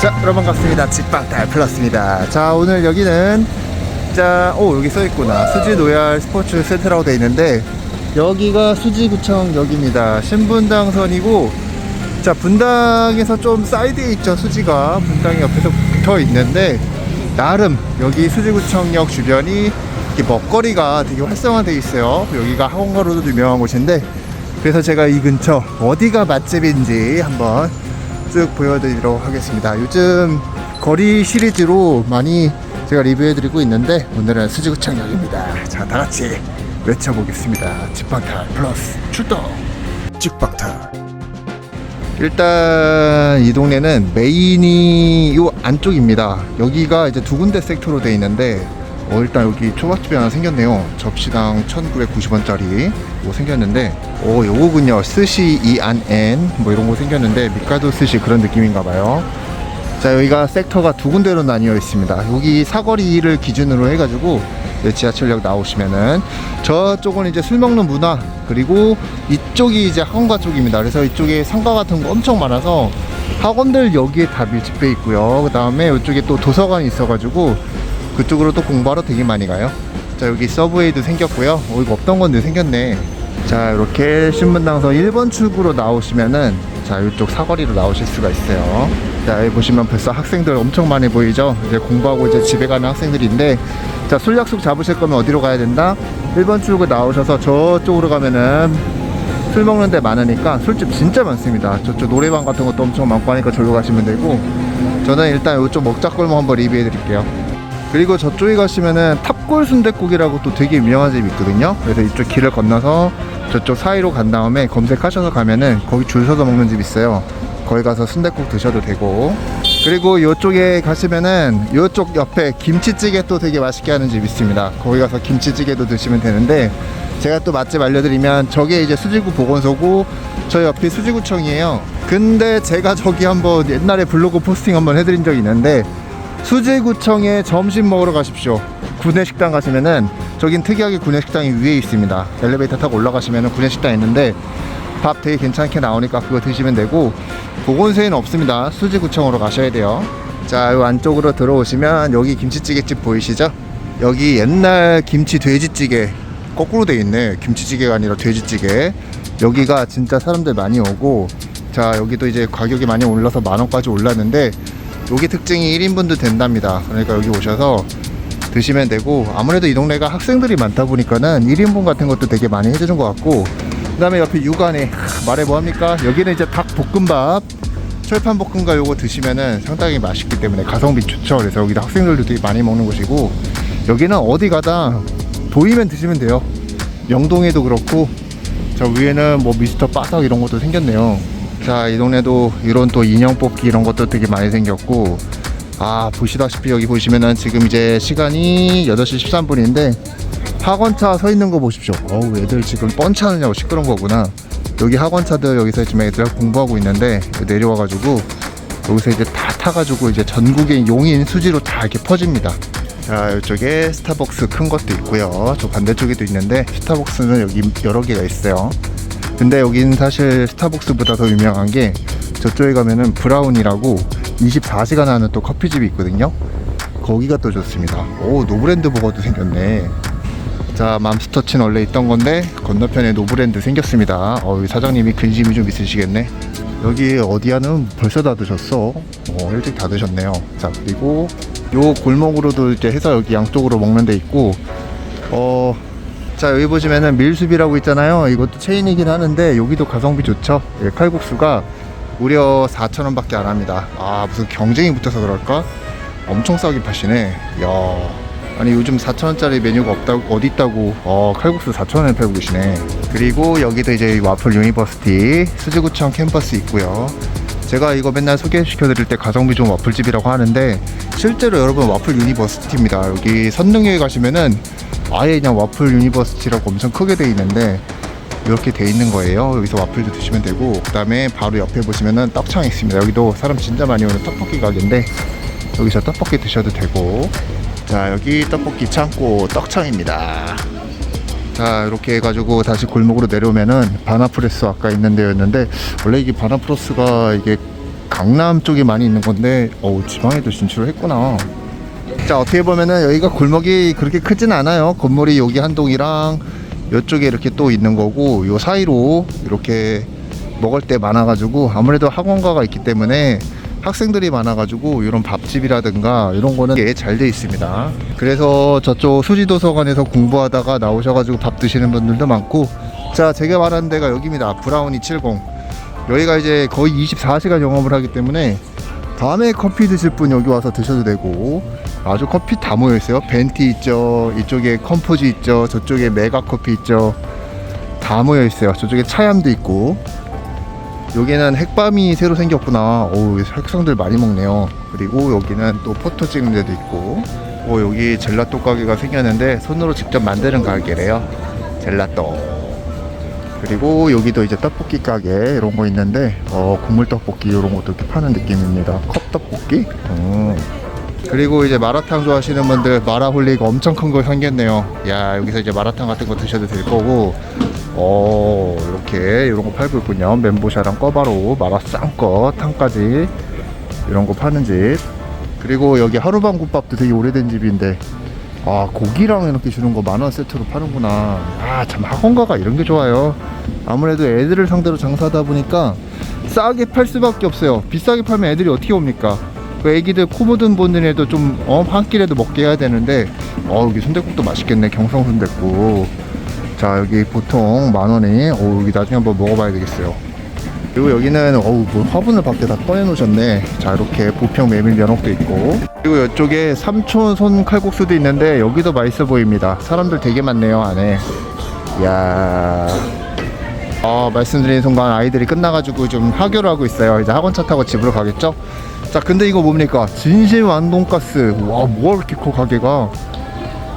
자, 여러분 반갑습니다. 집방탈 플러스입니다. 자, 오늘 여기는 자, 오 여기 써 있구나. 수지 노얄 스포츠 센터라고 돼 있는데 여기가 수지구청역입니다. 신분당선이고 자, 분당에서 좀 사이드에 있죠. 수지가 분당 옆에서 붙어 있는데 나름 여기 수지구청역 주변이 이렇게 먹거리가 되게 활성화돼 있어요. 여기가 학원가로도 유명한 곳인데 그래서 제가 이 근처 어디가 맛집인지 한번 쭉 보여드리도록 하겠습니다. 요즘 거리 시리즈로 많이 제가 리뷰해드리고 있는데 오늘은 수지구청역입니다. 자, 다 같이 외쳐보겠습니다. 직방탈 플러스 출동! 직방탈. 일단 이 동네는 메인이 요 안쪽입니다. 여기가 이제 두 군데 섹터로 돼 있는데 어, 일단 여기 초밥집이 하나 생겼네요. 접시당 1,990원짜리 뭐 생겼는데 오 요거군요. 스시 이안엔 뭐 이런 거 생겼는데 미카도 스시 그런 느낌인가 봐요. 자 여기가 섹터가 두 군데로 나뉘어 있습니다. 여기 사거리를 기준으로 해가지고 지하철역 나오시면은 저쪽은 이제 술 먹는 문화 그리고 이쪽이 이제 학원가 쪽입니다. 그래서 이쪽에 상가 같은 거 엄청 많아서 학원들 여기에 다 밀집돼 있고요. 그 다음에 이쪽에 또 도서관이 있어가지고 그쪽으로 또 공부하러 되게 많이 가요. 자 여기 서브웨이도 생겼고요. 어 이거 없던 건데 생겼네. 자 이렇게 신분당선 1번 출구로 나오시면은 자 이쪽 사거리로 나오실 수가 있어요. 자 여기 보시면 벌써 학생들 엄청 많이 보이죠. 이제 공부하고 이제 집에 가는 학생들인데 자 술 약속 잡으실 거면 어디로 가야 된다? 1번 출구 나오셔서 저쪽으로 가면은 술 먹는 데 많으니까 술집 진짜 많습니다. 저쪽 노래방 같은 것도 엄청 많고 하니까 저기로 가시면 되고 저는 일단 이쪽 먹자골목 한번 리뷰해 드릴게요. 그리고 저쪽에 가시면은 탑골 순댓국이라고 또 되게 유명한 집이 있거든요. 그래서 이쪽 길을 건너서 저쪽 사이로 간 다음에 검색하셔서 가면은 거기 줄 서서 먹는 집 있어요. 거기 가서 순댓국 드셔도 되고. 그리고 이쪽에 가시면은 이쪽 옆에 김치찌개 또 되게 맛있게 하는 집 있습니다. 거기 가서 김치찌개도 드시면 되는데 제가 또 맛집 알려드리면 저게 이제 수지구 보건소고 저 옆이 수지구청이에요. 근데 제가 저기 한번 옛날에 블로그 포스팅 한번 해드린 적이 있는데 수지구청에 점심 먹으러 가십시오. 구내식당 가시면은 저긴 특이하게 구내식당이 위에 있습니다. 엘리베이터 타고 올라가시면은 구내식당 있는데 밥 되게 괜찮게 나오니까 그거 드시면 되고 보건소에는 없습니다. 수지구청으로 가셔야 돼요. 자, 요 안쪽으로 들어오시면 여기 김치찌개집 보이시죠? 여기 옛날 김치 돼지찌개 거꾸로 돼 있네. 김치찌개가 아니라 돼지찌개. 여기가 진짜 사람들 많이 오고 자, 여기도 이제 가격이 많이 올라서 만 원까지 올랐는데 여기 특징이 1인분도 된답니다. 그러니까 여기 오셔서 드시면 되고 아무래도 이 동네가 학생들이 많다 보니까는 1인분 같은 것도 되게 많이 해주는 것 같고 그 다음에 옆에 육안에 하, 말해 뭐합니까? 여기는 이제 닭볶음밥 철판 볶음밥 요거 드시면은 상당히 맛있기 때문에 가성비 좋죠. 그래서 여기도 학생들도 되게 많이 먹는 곳이고 여기는 어디 가다 보이면 드시면 돼요. 영동에도 그렇고 저 위에는 뭐 미스터 빠삭 이런 것도 생겼네요 자 이 동네도 이런 또 인형 뽑기 이런 것도 되게 많이 생겼고 아 보시다시피 여기 보시면은 지금 이제 시간이 8시 13분인데 학원차 서 있는 거 보십시오. 어우 애들 지금 뻔차느냐고 시끄러운 거구나. 여기 학원차들 여기서 지금 애들 공부하고 있는데 내려와가지고 여기서 이제 다 타가지고 이제 전국의 용인 수지로 다 이렇게 퍼집니다. 자 이쪽에 스타벅스 큰 것도 있고요. 저 반대쪽에도 있는데 스타벅스는 여기 여러 개가 있어요 근데 여기는 사실 스타벅스보다 더 유명한 게 저쪽에 가면은 브라운이라고 24시간 하는 또 커피집이 있거든요. 거기가 또 좋습니다. 오 노브랜드 버거도 생겼네. 자 맘스터치는 원래 있던 건데 건너편에 노브랜드 생겼습니다. 어, 사장님이 근심이 좀 있으시겠네. 여기 어디야는 벌써 다 드셨어. 어, 일찍 다 드셨네요. 자 그리고 요 골목으로도 이제 해서 여기 양쪽으로 먹는 데 있고 어. 자 여기 보시면은 밀수비라고 있잖아요. 이것도 체인이긴 하는데 여기도 가성비 좋죠? 예, 칼국수가 무려 4,000원 밖에 안 합니다. 아 무슨 경쟁이 붙어서 그럴까? 엄청 싸게 파시네. 야. 아니 요즘 4,000원짜리 메뉴가 없다고 어디 있다고. 어 칼국수 4,000원에 팔고 계시네. 그리고 여기도 이제 와플 유니버시티 수지구청 캠퍼스 있고요. 제가 이거 맨날 소개시켜 드릴 때 가성비 좋은 와플집이라고 하는데 실제로 여러분 와플 유니버시티입니다. 여기 선릉에 가시면은 아예 그냥 와플 유니버시티라고 엄청 크게 돼 있는데 이렇게 돼 있는 거예요. 여기서 와플도 드시면 되고 그 다음에 바로 옆에 보시면은 떡창 있습니다. 여기도 사람 진짜 많이 오는 떡볶이 가게인데 여기서 떡볶이 드셔도 되고 자 여기 떡볶이 창고 떡창입니다. 자 이렇게 해가지고 다시 골목으로 내려오면은 바나프레스 아까 있는 데였는데 원래 이게 바나프레스가 이게 강남 쪽에 많이 있는 건데 어우 지방에도 진출을 했구나 자 어떻게 보면은 여기가 골목이 그렇게 크진 않아요. 건물이 여기 한 동이랑 이쪽에 이렇게 또 있는 거고 요 사이로 이렇게 먹을 때 많아가지고 아무래도 학원가가 있기 때문에 학생들이 많아가지고 이런 밥집이라든가 이런 거는 잘돼 있습니다. 그래서 저쪽 수지도서관에서 공부하다가 나오셔가지고 밥 드시는 분들도 많고 자 제가 말하는 데가 여기입니다. 브라우니 70 여기가 이제 거의 24시간 영업을 하기 때문에 밤에 커피 드실 분 여기 와서 드셔도 되고 아주 커피 다 모여 있어요. 벤티 있죠. 이쪽에 컴포즈 있죠. 저쪽에 메가 커피 있죠. 다 모여 있어요. 저쪽에 차얌도 있고. 여기는 핵밤이 새로 생겼구나. 오, 학생들 많이 먹네요. 그리고 여기는 또 포토 찍는 데도 있고. 오, 여기 젤라또 가게가 생겼는데 손으로 직접 만드는 가게래요. 젤라또. 그리고 여기도 이제 떡볶이 가게 이런 거 있는데 어 국물 떡볶이 이런 것도 이렇게 파는 느낌입니다. 컵 떡볶이? 음. 그리고 이제 마라탕 좋아하시는 분들 마라홀리가 엄청 큰 거 생겼네요. 야 여기서 이제 마라탕 같은 거 드셔도 될 거고. 어 이렇게 이런 거 팔고 있군요. 멘보샤랑 꿔바로 마라 쌍꺼 탕까지 이런 거 파는 집. 그리고 여기 하루방 국밥도 되게 오래된 집인데 아 고기랑 이렇게 주는 거 만 원 세트로 파는구나. 아 참 학원가가 이런 게 좋아요. 아무래도 애들을 상대로 장사하다 보니까 싸게 팔 수밖에 없어요. 비싸게 팔면 애들이 어떻게 옵니까? 그 애기들 코 묻은 분들에도 좀 어, 한 끼라도 먹게 해야 되는데 어 여기 순댓국도 맛있겠네 경성 순댓국. 자 여기 보통 만 원에 어 여기 나중에 한번 먹어봐야 되겠어요. 그리고 여기는 어우 뭐 화분을 밖에 다 꺼내 놓으셨네. 자 이렇게 부평 메밀 면옥도 있고 그리고 이쪽에 삼촌 손 칼국수도 있는데 여기도 맛있어 보입니다. 사람들 되게 많네요 안에. 이야. 어, 말씀드린 순간 아이들이 끝나가지고 좀 하교를 하고 있어요. 이제 학원 차 타고 집으로 가겠죠? 자 근데 이거 뭡니까? 진심 완돈가스. 와 뭐가 이렇게 커 가게가?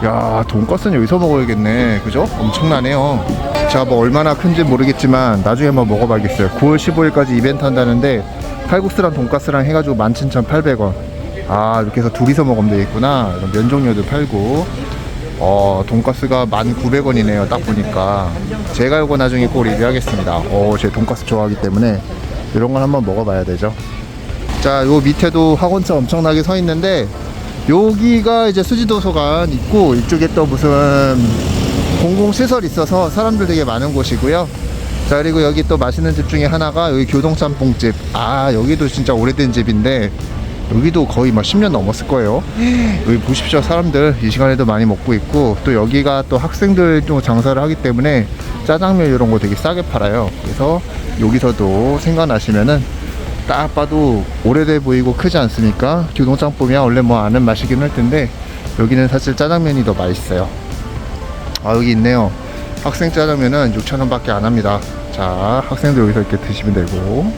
야 돈가스는 여기서 먹어야겠네. 그죠? 엄청나네요. 제가 뭐 얼마나 큰지 모르겠지만 나중에 한번 먹어봐야겠어요. 9월 15일까지 이벤트 한다는데 칼국수랑 돈가스랑 해가지고 17,800원 아 이렇게 해서 둘이서 먹으면 되겠구나. 이런 면 종류도 팔고. 어 돈가스가 1,900원이네요 딱 보니까. 제가 이거 나중에 꼭 리뷰하겠습니다. 어제 돈가스 좋아하기 때문에. 이런 걸 한번 먹어봐야 되죠. 자, 요 밑에도 학원차 엄청나게 서 있는데 여기가 이제 수지도서관 있고 이쪽에 또 무슨 공공시설 있어서 사람들 되게 많은 곳이고요. 자, 그리고 여기 또 맛있는 집 중에 하나가 여기 교동짬뽕집. 아, 여기도 진짜 오래된 집인데 여기도 거의 막 10년 넘었을 거예요. 여기 보십시오. 사람들 이 시간에도 많이 먹고 있고 또 여기가 또 학생들 좀 장사를 하기 때문에 짜장면 이런 거 되게 싸게 팔아요. 그래서 여기서도 생각나시면은 딱 봐도 오래돼 보이고 크지 않습니까? 교동짬뽕이야 원래 뭐 아는 맛이긴 할 텐데 여기는 사실 짜장면이 더 맛있어요. 아 여기 있네요. 학생 짜장면은 6,000원밖에 안 합니다. 자 학생들 여기서 이렇게 드시면 되고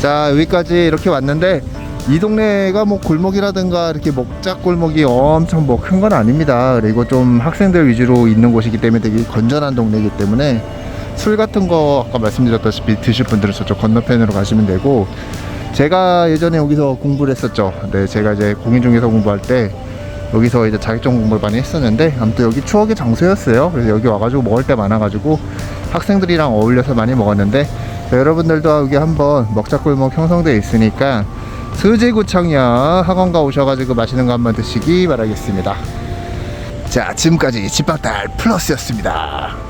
자 여기까지 이렇게 왔는데 이 동네가 뭐 골목이라든가 이렇게 먹자 골목이 엄청 뭐 큰 건 아닙니다. 그리고 좀 학생들 위주로 있는 곳이기 때문에 되게 건전한 동네이기 때문에 술 같은 거 아까 말씀드렸다시피 드실 분들은 저쪽 건너편으로 가시면 되고 제가 예전에 여기서 공부를 했었죠. 네, 제가 이제 공인중개사 공부할 때 여기서 이제 자격증 공부를 많이 했었는데 아무튼 여기 추억의 장소였어요. 그래서 여기 와가지고 먹을 때 많아가지고 학생들이랑 어울려서 많이 먹었는데 네, 여러분들도 여기 한번 먹자골목 형성되어 있으니까 수지구청역 학원가 오셔가지고 맛있는 거 한번 드시기 바라겠습니다. 자 지금까지 집밥달 플러스였습니다.